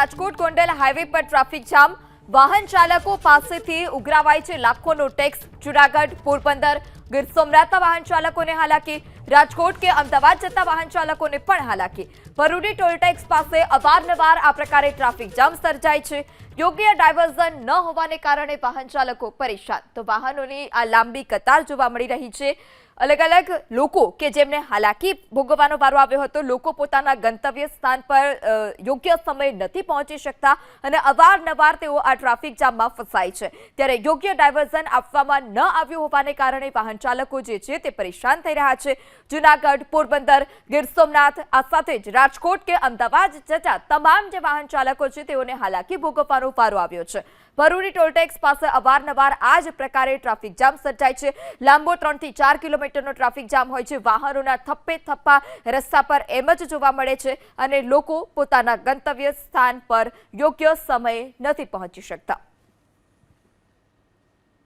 Rajkot Gondal highway પર traffic jam. વાહન ચાલકો પાસેથી ઉઘરાવાય છે લાખોનો ટેક્સ જુનાગઢ, પોરબંદર, ગીર સોમનાથના વાહન ચાલકોને હાલાકી. રાજકોટ કે અમદાવાદ જતા વાહન ચાલકોને પણ હાલાકી. ભરૂડી ટોલ ટેક્સ પાસે અવારનવાર આ પ્રકારે ટ્રાફિક જામ સર્જાય છે. યોગ્ય ડાયવર્ઝન ન હોવાને કારણે વાહન ચાલકો પરેશાન. તો વાહનોની આ લાંબી કતાર જોવા મળી રહી છે. અલગ અલગ લોકો કે જેમને હાલાકી ભોગવવાનો વારો આવ્યો હતો, લોકો પોતાના ગંતવ્ય સ્થાન પર યોગ્ય સમય નથી પહોંચી શકતા અને અવારનવાર તેઓ આ ટ્રાફિક જામમાં ફસાય છે. ત્યારે યોગ્ય ડાયવર્ઝન આપવામાં ન આવ્યું હોવાને કારણે વાહન ચાલકો જે છે તે પરેશાન થઈ રહ્યા છે. જુનાગઢ, પોરબંદર, ગીર સોમનાથ, આ સાથે જ રાજકોટ કે અમદાવાદ જતા તમામ જે વાહન ચાલકો છે તેઓને હાલાકી ભોગવવાનો વારો આવ્યો છે. ભરૂડી ટોલટેક્સ પાસે અવારનવાર આ જ પ્રકારે ટ્રાફિક જામ સર્જાય છે. લાંબો ત્રણથી ચાર કિલોમીટરનો ટ્રાફિક જામ હોય છે. વાહનોના થપ્પે થપ્પા રસ્તા પર એમ જ જોવા મળે છે અને લોકો પોતાના ગંતવ્ય સ્થાન પર યોગ્ય સમયે નથી પહોંચી શકતા.